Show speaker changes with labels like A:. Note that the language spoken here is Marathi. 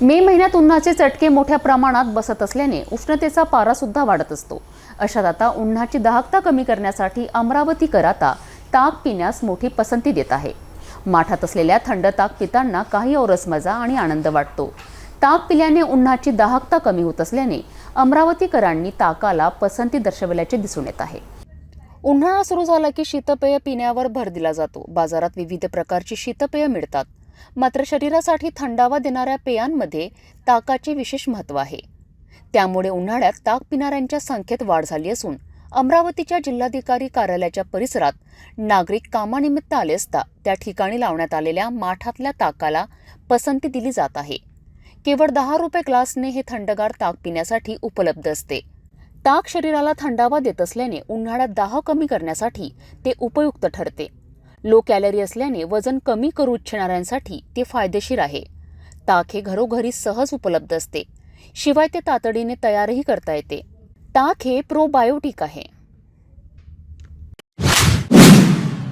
A: मे महिन्यात उन्हाचे चटके मोठ्या प्रमाणात बसत असल्याने उष्णतेचा पारा सुद्धा वाढत असतो. अशात आता उन्हाची दाहकता कमी करण्यासाठी अमरावतीकर आता ताक पिण्यास मोठी पसंती देत आहे. माठात असलेल्या थंड ताक पितांना काही औरस मजा आणि आनंद वाटतो. ताक पिल्याने उन्हाची दाहकता कमी होत असल्याने अमरावतीकरांनी ताकाला पसंती दर्शवल्याचे दिसून येत आहे. उन्हाळा सुरू झाला की शीतपेय पिण्यावर भर दिला जातो. बाजारात विविध प्रकारची शीतपेय मिळतात. मात्र शरीरासाठी थंडावा देणाऱ्या पेयांमध्ये ताकाचे विशेष महत्त्व आहे. त्यामुळे उन्हाळ्यात ताक पिणाऱ्यांच्या संख्येत वाढ झाली असून अमरावतीच्या जिल्हाधिकारी कार्यालयाच्या परिसरात नागरिक कामानिमित्त आले असता त्या ठिकाणी लावण्यात आलेल्या माठातल्या ताकाला पसंती दिली जात आहे. केवळ दहा रुपये ग्लासने हे थंडगार ताक पिण्यासाठी उपलब्ध असते. ताक शरीराला थंडावा देत असल्याने उन्हाळ्यात दाह कमी करण्यासाठी ते उपयुक्त ठरते. लो कॅलरी असल्याने वजन कमी करू इच्छिणाऱ्यांसाठी ते फायदेशीर आहे. ताक हे घरोघरी सहज उपलब्ध असते. शिवाय ते तातडीने तयारही करता येते. ताक हे प्रोबायोटिक आहे.